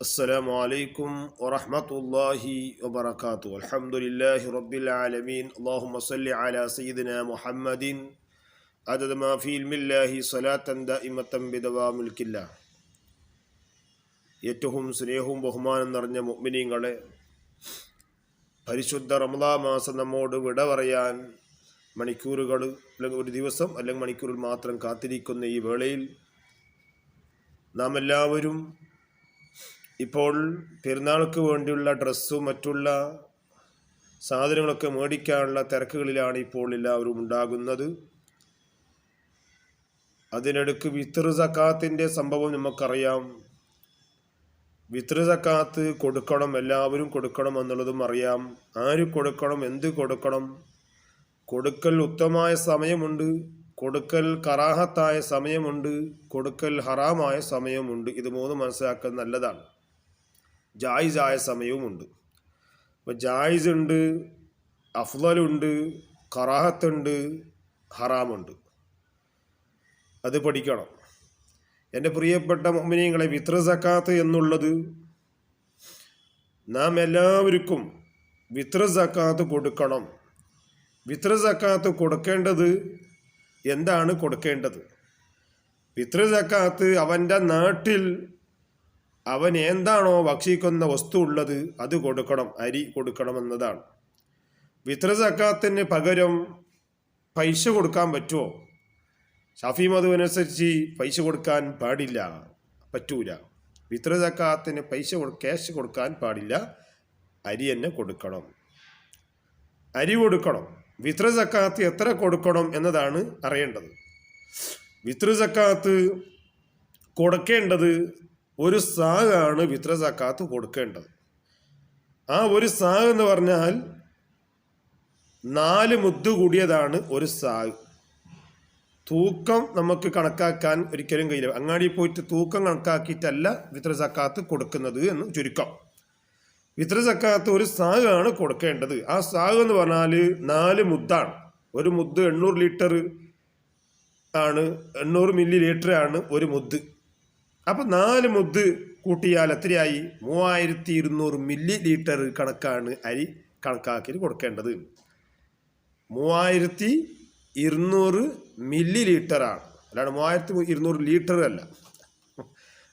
السلام عليكم ورحمة الله وبركاته الحمد لله رب العالمين اللهم صل على سيدنا محمد عدد ما في علم الله صلاة دائمة بدوام الكلة ഏറ്റവും സ്നേഹവും ബഹുമാനം നിറഞ്ഞ മുഅ്മിനീങ്ങളെ പരിശുദ്ധ റമദാ മാസം നമ്മോട് വിട പറയാൻ മണിക്കൂറുകൾ അല്ലെങ്കിൽ ഒരു ദിവസം അല്ലെങ്കിൽ മണിക്കൂറിൽ മാത്രം കാത്തിരിക്കുന്ന ഈ വേളയിൽ നാം എല്ലാവരും ഇപ്പോൾ പെരുന്നാൾക്ക് വേണ്ടിയുള്ള ഡ്രസ്സും മറ്റുള്ള സാധനങ്ങളൊക്കെ മേടിക്കാനുള്ള തിരക്കുകളിലാണ് ഇപ്പോൾ എല്ലാവരും ഉണ്ടാകുന്നത്. അതിനിടയ്ക്ക് വിത്ര സക്കാത്തിന്റെ സംഭവം നമുക്കറിയാം. വിത്ര സക്കാത്ത് കൊടുക്കണം എല്ലാവരും കൊടുക്കണം എന്നുള്ളതും അറിയാം. ആര് കൊടുക്കണം എന്ത് കൊടുക്കണം? കൊടുക്കൽ ഉത്തമമായ സമയമുണ്ട് കൊടുക്കൽ കറാഹത്തായ സമയമുണ്ട് കൊടുക്കൽ ഹറാമായ സമയമുണ്ട്. ഇത് മൂന്ന് മനസ്സിലാക്കാൻ നല്ലതാണ്. ജായിസായ സമയവുമുണ്ട്. അപ്പോൾ ജായിസ് ഉണ്ട് അഫ്ലലുണ്ട് കറാഹത്തുണ്ട് ഹറാമുണ്ട്. അത് പഠിക്കണം. എന്റെ പ്രിയപ്പെട്ട മൊമിനിയങ്ങളെ വിത്ര സക്കാത്ത് എന്നുള്ളത് നാം എല്ലാവർക്കും വിത്ര സക്കാത്ത് കൊടുക്കണം. വിത്ര സക്കാത്ത് കൊടുക്കേണ്ടത് എന്താണ് കൊടുക്കേണ്ടത്? വിത്ര സക്കാത്ത് അവന്റെ നാട്ടിൽ അവൻ എന്താണോ ഭക്ഷിക്കുന്ന വസ്തു ഉള്ളത് അത് കൊടുക്കണം അരി കൊടുക്കണം എന്നതാണ് പിതൃ സക്കാത്തിന് പകരം പൈസ കൊടുക്കാൻ പറ്റുമോ? ഷാഫി മധുവനുസരിച്ച് പൈസ കൊടുക്കാൻ പാടില്ല പറ്റൂല. വിത്രസക്കാത്തിന് പൈസ ക്യാഷ് കൊടുക്കാൻ പാടില്ല അരി തന്നെ കൊടുക്കണം. അരി കൊടുക്കണം. വിത്ര സക്കാത്ത് എത്ര കൊടുക്കണം എന്നതാണ് അറിയേണ്ടത്. വിത്ര സക്കാത്ത് കൊടുക്കേണ്ടത് ഒരു സാഗാണ് വിത്ര സക്കാത്ത് കൊടുക്കേണ്ടത്. ആ ഒരു സാഗ് എന്ന് പറഞ്ഞാൽ നാല് മുദ്ദ് കൂടിയതാണ് ഒരു സാഗ്. തൂക്കം നമുക്ക് കണക്കാക്കാൻ ഒരിക്കലും കഴിയില്ല. അങ്ങാടി പോയിട്ട് തൂക്കം കണക്കാക്കിയിട്ടല്ല വിത്ര സക്കാത്ത് കൊടുക്കുന്നത് എന്ന് ചുരുക്കം. വിത്ര സക്കാത്ത് ഒരു സാഗാണ് കൊടുക്കേണ്ടത്. ആ സാഗ് എന്ന് പറഞ്ഞാൽ നാല് മുദ്ദാണ്. ഒരു മുദ് എണ്ണൂറ് ലിറ്റർ ആണ് എണ്ണൂറ് മില്ലി ലിറ്റർ ആണ് ഒരു മുദ്ദ്. അപ്പം നാല് മുദ് കൂട്ടിയാൽ എത്രയായി? മൂവായിരത്തി ഇരുന്നൂറ് മില്ലി ലിറ്റർ കണക്കാണ് അരി കണക്കാക്കി കൊടുക്കേണ്ടത്. മൂവായിരത്തി ഇരുന്നൂറ് മില്ലി ലിറ്ററാണ് അല്ലാണ്ട് മൂവായിരത്തി ഇരുന്നൂറ് ലിറ്റർ അല്ല.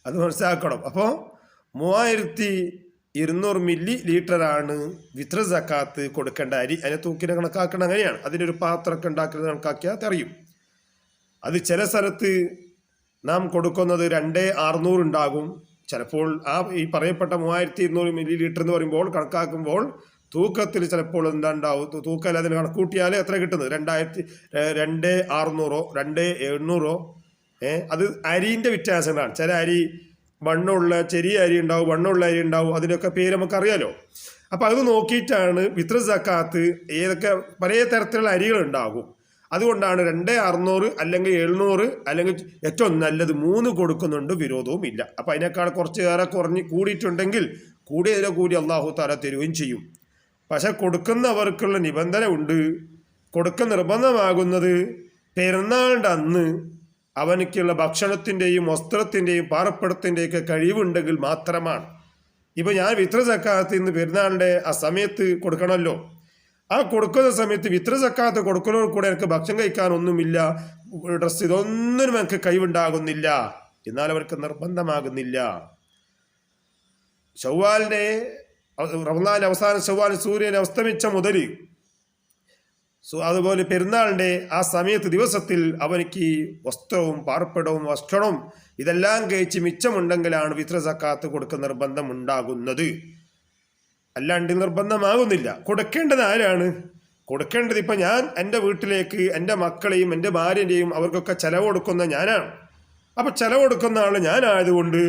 അത് മനസ്സിലാക്കണം. അപ്പോൾ മൂവായിരത്തി ഇരുന്നൂറ് മില്ലി ലിറ്ററാണ് വിത്ര സക്കാത്ത് കൊടുക്കേണ്ട അരി. അതിനെ തൂക്കിനെ കണക്കാക്കണം അങ്ങനെയാണ്. അതിനൊരു പാത്രമൊക്കെ ഉണ്ടാക്കുന്നത് കണക്കാക്കിയാൽ അറിയും. അത് ചില സ്ഥലത്ത് നാം കൊടുക്കുന്നത് രണ്ടേ അറുന്നൂറ് ഉണ്ടാകും. ചിലപ്പോൾ ആ ഈ പറയപ്പെട്ട മൂവായിരത്തി ഇരുന്നൂറ് മില്ലി ലിറ്റർ എന്ന് പറയുമ്പോൾ കണക്കാക്കുമ്പോൾ തൂക്കത്തിൽ ചിലപ്പോൾ എന്താ ഉണ്ടാവും? തൂക്കൽ അതിന് കണക്കൂട്ടിയാൽ എത്ര കിട്ടുന്നത് രണ്ടായിരത്തി രണ്ട് അറുന്നൂറോ രണ്ട് എണ്ണൂറോ. ഏഹ് അത് അരിന്റെ വ്യത്യാസങ്ങളാണ്. ചില അരി വണ്ണമുള്ള ചെറിയ അരി ഉണ്ടാവും വണ്ണമുള്ള അരി ഉണ്ടാവും അതിനൊക്കെ പേര് നമുക്കറിയാലോ. അപ്പം അത് നോക്കിയിട്ടാണ് വിത്ര സക്കാത്ത് ഏതൊക്കെ പല തരത്തിലുള്ള അരികൾ ഉണ്ടാകും. അതുകൊണ്ടാണ് രണ്ട് അറുന്നൂറ് അല്ലെങ്കിൽ എഴുന്നൂറ് അല്ലെങ്കിൽ ഏറ്റവും നല്ലത് മൂന്ന് കൊടുക്കുന്നുണ്ട് വിരോധവും ഇല്ല. അപ്പം അതിനേക്കാൾ കുറച്ച് ഏറെ കുറഞ്ഞ് കൂടിയിട്ടുണ്ടെങ്കിൽ കൂടിയതിനെ കൂടി അള്ളാഹു താല തരുകയും ചെയ്യും. പക്ഷെ കൊടുക്കുന്നവർക്കുള്ള നിബന്ധന ഉണ്ട്. കൊടുക്ക നിർബന്ധമാകുന്നത് പെരുന്നാളിന്റെ അന്ന് അവനക്കുള്ള ഭക്ഷണത്തിന്റെയും വസ്ത്രത്തിന്റെയും പാർപ്പിടത്തിന്റെയൊക്കെ കഴിവുണ്ടെങ്കിൽ മാത്രമാണ്. ഇപ്പം ഞാൻ വിത്ര ചക്കാലത്ത് ഇന്ന് പെരുന്നാളിന്റെ ആ സമയത്ത് കൊടുക്കണമല്ലോ. ആ കൊടുക്കുന്ന സമയത്ത് വിത്ര സക്കാത്ത് കൊടുക്കുന്നവർ കൂടെ എനിക്ക് ഭക്ഷണം കഴിക്കാനൊന്നുമില്ല. ഡ്രസ്സ് ഇതൊന്നും എനിക്ക് കഴിവുണ്ടാകുന്നില്ല. എന്നാൽ അവർക്ക് നിർബന്ധമാകുന്നില്ല. ചൊവ്വാലിന്റെ റമദാൻ അവസാന ചൊവ്വാൽ സൂര്യൻ അസ്തമിച്ച മുതൽ അതുപോലെ പെരുന്നാളിന്റെ ആ സമയത്ത് ദിവസത്തിൽ അവനിക്ക് വസ്ത്രവും പാർപ്പിടവും ഭക്ഷണവും ഇതെല്ലാം കഴിച്ച് മിച്ചമുണ്ടെങ്കിലാണ് വിത്ര സക്കാത്ത് കൊടുക്കുന്ന നിർബന്ധം ഉണ്ടാകുന്നത് അല്ലാണ്ട് നിർബന്ധമാകുന്നില്ല. കൊടുക്കേണ്ടത് ആരാണ്? കൊടുക്കേണ്ടത് ഇപ്പം ഞാൻ എന്റെ വീട്ടിലേക്ക് എന്റെ മക്കളെയും എന്റെ ഭാര്യന്റെയും അവർക്കൊക്കെ ചിലവ് കൊടുക്കുന്ന ഞാനാണ്. അപ്പം ചിലവ് കൊടുക്കുന്ന ആൾ ഞാനായതുകൊണ്ട്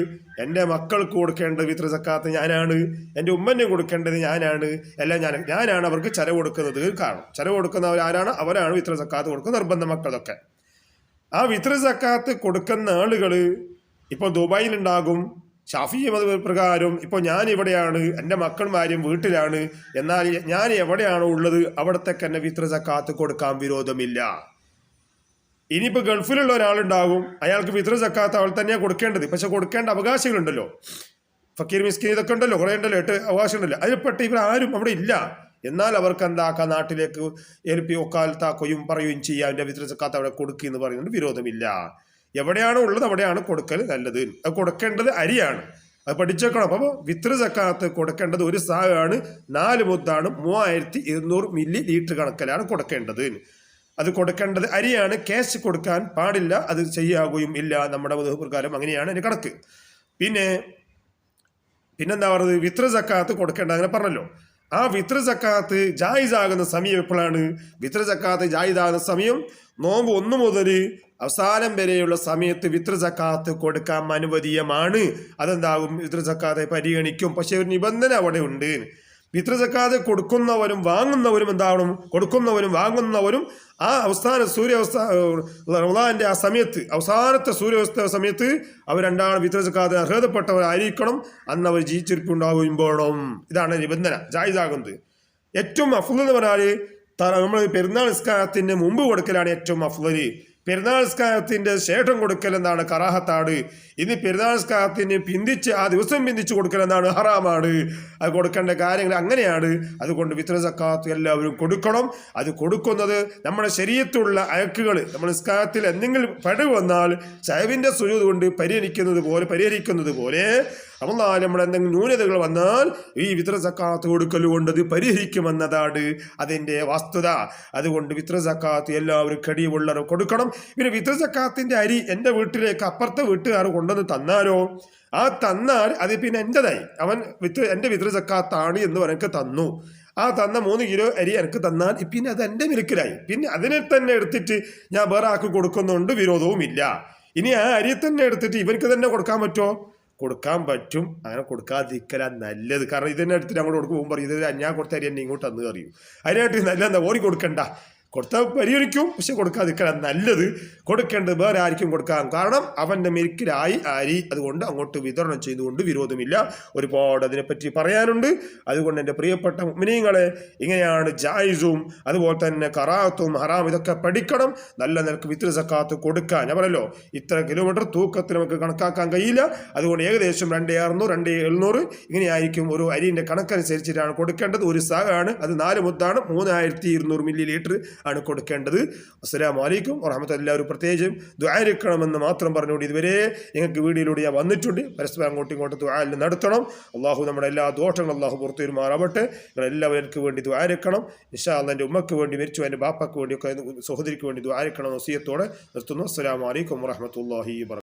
എന്റെ മക്കൾക്ക് കൊടുക്കേണ്ടത് വിത്ര സക്കാത്ത് ഞാനാണ് എന്റെ ഉമ്മനെ കൊടുക്കേണ്ടത് ഞാനാണ് എല്ലാം ഞാൻ ഞാനാണ് അവർക്ക് ചിലവ് കൊടുക്കുന്നത് കാരണം. ചിലവ് കൊടുക്കുന്നവർ ആരാണ്? അവരാണ് വിത്ര സക്കാത്ത് കൊടുക്കുന്ന നിർബന്ധ മക്കളൊക്കെ. ആ വിത്ര സക്കാത്ത് കൊടുക്കുന്ന ആളുകൾ ഇപ്പോൾ ദുബായിലുണ്ടാകും ഷാഫി മത പ്രകാരം ഇപ്പോൾ ഞാൻ ഇവിടെയാണ് എന്റെ മക്കൾമാരും വീട്ടിലാണ്. എന്നാൽ ഞാൻ എവിടെയാണോ ഉള്ളത് അവിടത്തേക്ക് എന്നെ വിത്ര സക്കാത്ത് കൊടുക്കാൻ വിരോധമില്ല. ഇനിയിപ്പോൾ ഗൾഫിലുള്ള ഒരാളുണ്ടാകും അയാൾക്ക് വിത്ര സക്കാത്ത് അവൾ തന്നെയാണ് കൊടുക്കേണ്ടത്. പക്ഷെ കൊടുക്കേണ്ട അവകാശങ്ങളുണ്ടല്ലോ. ഫക്കീർ മിസ്കിൻ ഇതൊക്കെ ഉണ്ടല്ലോ കുറേ ഉണ്ടല്ലോ എട്ട് അവകാശമുണ്ടല്ലോ അതിൽപ്പെട്ട് ഇവർ ആരും അവിടെ ഇല്ല. എന്നാൽ അവർക്ക് എന്താക്കാം നാട്ടിലേക്ക് ഏൽപ്പി ഒക്കാലത്താക്കുകയും പറയുകയും ചെയ്യാം എന്റെ വിത്ര സക്കാത്ത് അവിടെ കൊടുക്കുക എന്ന് പറയുന്നത് വിരോധമില്ല. എവിടെയാണോ ഉള്ളത് അവിടെയാണ് കൊടുക്കൽ നല്ലത്. അത് കൊടുക്കേണ്ടത് അരിയാണ്. അത് പഠിച്ചേക്കണം. അപ്പോൾ വിത്ര സക്കാത്ത് കൊടുക്കേണ്ടത് ഒരു സാഗാണ് നാല് മുത്താണ് മൂവായിരത്തി ഇരുന്നൂറ് മില്ലി ലീറ്റർ കണക്കിലാണ് കൊടുക്കേണ്ടത്. അത് കൊടുക്കേണ്ടത് അരിയാണ്. ക്യാഷ് കൊടുക്കാൻ പാടില്ല അത് ചെയ്യാകുകയും ഇല്ല. നമ്മുടെ മത പ്രകാരം അങ്ങനെയാണ് അതിന് കണക്ക്. പിന്നെ പിന്നെന്താ പറയുന്നത്? വിത്ര സക്കാത്ത് കൊടുക്കേണ്ട അങ്ങനെ പറഞ്ഞല്ലോ. ആ വിത്ര സക്കാത്ത് ജായിസാകുന്ന സമയം എപ്പോഴാണ്? വിത്ര സക്കാത്ത് ജായിസാകുന്ന സമയം നോമ്പ് ഒന്ന് മുതൽ അവസാനം വരെയുള്ള സമയത്ത് വിത്ര സക്കാത്ത് കൊടുക്കാൻ അനുവദീയമാണ്. അതെന്താകും? വിത്ര സക്കാത്തെ പരിഗണിക്കും. പക്ഷെ ഒരു നിബന്ധന അവിടെ ഉണ്ട് വിത്ര സക്കാത്ത് കൊടുക്കുന്നവരും വാങ്ങുന്നവരും എന്താവണം? കൊടുക്കുന്നവരും വാങ്ങുന്നവരും ആ അവസാന സൂര്യാവസ്ഥ റമദാന്റെ ആ സമയത്ത് അവസാനത്തെ സൂര്യാവസ്ഥ സമയത്ത് അവർ രണ്ടാളും പിതൃസക്കാതെ അർഹതപ്പെട്ടവരായിരിക്കണം അന്ന് അവർ ജീവിച്ചിരിപ്പുണ്ടാകുമ്പോഴും ഇതാണ് നിബന്ധന ജായിദാകുന്നത് ഏറ്റവും അഫുൽ എന്ന് പറഞ്ഞാൽ നമ്മൾ പെരുന്നാൾ നിസ്കാരത്തിന് മുമ്പ് കൊടുക്കലാണ് ഏറ്റവും അഫ്ലല്. പെരുന്നാൾ നിസ്കാരത്തിന്റെ ശേഷം കൊടുക്കൽ എന്താണ് കറാഹത്താണ് ഇനി പെരുന്നാൾ നിസ്കാരത്തിന് പിന്തിച്ച് ആ ദിവസം പിന്തിച്ച് കൊടുക്കൽ എന്താണ് ഹറാമാണ്. അത് കൊടുക്കേണ്ട കാര്യങ്ങൾ അങ്ങനെയാണ്. അതുകൊണ്ട് വിത്ര സക്കാത്ത് എല്ലാവരും കൊടുക്കണം. അത് കൊടുക്കുന്നത് നമ്മുടെ ശരീരത്തുള്ള അയക്കുകൾ. നമ്മുടെ നിസ്കാരത്തിൽ എന്തെങ്കിലും പടവ് വന്നാൽ ചൈവിന്റെ സുജൂത് കൊണ്ട് പരിഹരിക്കുന്നത് പോലെ പരിഹരിക്കുന്നത് പോലെ റമദാൻ നമ്മൾ എന്തെങ്കിലും ന്യൂനതകൾ വന്നാൽ ഈ വിത്ര സക്കാത്ത് കൊടുക്കൽ കൊണ്ട് അത് പരിഹരിക്കുമെന്നതാണ് അതിന്റെ വസ്തുത. അതുകൊണ്ട് വിത്ര സക്കാത്ത് എല്ലാവരും കടിയുള്ളവർ കൊടുക്കണം. പിന്നെ വിത്ര സക്കാത്തിന്റെ അരി എന്റെ വീട്ടിലേക്ക് അപ്പുറത്തെ വീട്ടുകാർ കൊണ്ടുവന്ന് തന്നാലോ? ആ തന്നാൽ അത് പിന്നെ എന്റെതായി. അവൻ വിത്ത് എന്റെ വിത്ര സക്കാത്താണ് എന്ന് എനിക്ക് തന്നു. ആ തന്ന മൂന്ന് കിലോ അരി എനിക്ക് തന്നാൽ പിന്നെ അത് എന്റെ മിൽക്കിലായി പിന്നെ അതിനെ തന്നെ എടുത്തിട്ട് ഞാൻ വേറെ ആൾക്ക് കൊടുക്കുന്നുണ്ട് വിരോധവുമില്ല. ഇനി ആ അരി തന്നെ എടുത്തിട്ട് ഇവർക്ക് തന്നെ കൊടുക്കാൻ പറ്റുമോ? കൊടുക്കാൻ പറ്റും. അങ്ങനെ കൊടുക്കാതിരിക്കലാ നല്ലത്. കാരണം ഇതിനെ എടുത്തിട്ട് അങ്ങോട്ട് കൊടുക്കുമ്പോൾ പറയും ഇത് ഞാൻ കൊടുത്ത അരി എന്നെ ഇങ്ങോട്ട് അന്ന് അറിയും അതിനായിട്ട് നല്ല എന്താ കൊടുക്കണ്ട. കൊടുത്താൽ പരിഹരിക്കും പക്ഷെ കൊടുക്കാതിരിക്കാൻ നല്ലത്. കൊടുക്കേണ്ടത് വേറെ ആർക്കും കൊടുക്കാം. കാരണം അവന്റെ മെരുക്കിലായി ആരി അതുകൊണ്ട് അങ്ങോട്ട് വിതരണം ചെയ്തുകൊണ്ട് വിരോധമില്ല. ഒരുപാട് അതിനെപ്പറ്റി പറയാനുണ്ട്. അതുകൊണ്ട് എന്റെ പ്രിയപ്പെട്ട മിനിങ്ങളെ ഇങ്ങനെയാണ് ജായിസും അതുപോലെ തന്നെ കറാത്തും ഹറാം ഇതൊക്കെ പഠിക്കണം. നല്ല നിലയ്ക്ക് വിത്ര സക്കാത്ത് കൊടുക്കാൻ. ഞാൻ പറയല്ലോ ഇത്ര കിലോമീറ്റർ തൂക്കത്തിൽ നമുക്ക് കണക്കാക്കാൻ കഴിയില്ല. അതുകൊണ്ട് ഏകദേശം രണ്ട് അറുന്നൂറ് രണ്ട് എഴുന്നൂറ് ഇങ്ങനെയായിരിക്കും ഒരു അരിന്റെ കണക്കനുസരിച്ചിട്ടാണ് കൊടുക്കേണ്ടത്. ഒരു സാഗാണ് അത് നാല് മുത്താണ് മൂന്നായിരത്തി ഇരുന്നൂറ് മില്ലി ലിറ്റർ ആണ് കൊടുക്കേണ്ടത്. അസ്സലാം വലൈക്കും വറഹമത്ത് എല്ലാവരും പ്രത്യേകിച്ചും ദ്വാരിക്കണമെന്ന് മാത്രം പറഞ്ഞുകൊണ്ട് ഇതുവരെ ഞങ്ങൾക്ക് വീഡിയോയിലൂടെ ഞാൻ വന്നിട്ടുണ്ട്. പരസ്പരം അങ്ങോട്ടും ഇങ്ങോട്ടും ദ്വാരിൽ നടത്തണം. അള്ളാഹു നമ്മുടെ എല്ലാ ദോഷങ്ങളും അള്ളാഹു പുറത്തു വരുമാറാവട്ടെ നിങ്ങൾ എല്ലാവരും വേണ്ടി ദ്വാരിക്കണം നിഷാ എന്റെ ഉമ്മക്ക് വേണ്ടി മരിച്ചു എന്റെ ബാപ്പക്ക് വേണ്ടിയൊക്കെ സഹോദരിക്ക് വേണ്ടി ദ്വാരിക്കണം വസിയത്തോടെ നിർത്തുന്നു. അസ്സലാം വലൈക്കും വറഹമത്തല്ലാഹി വർക്കാത്തു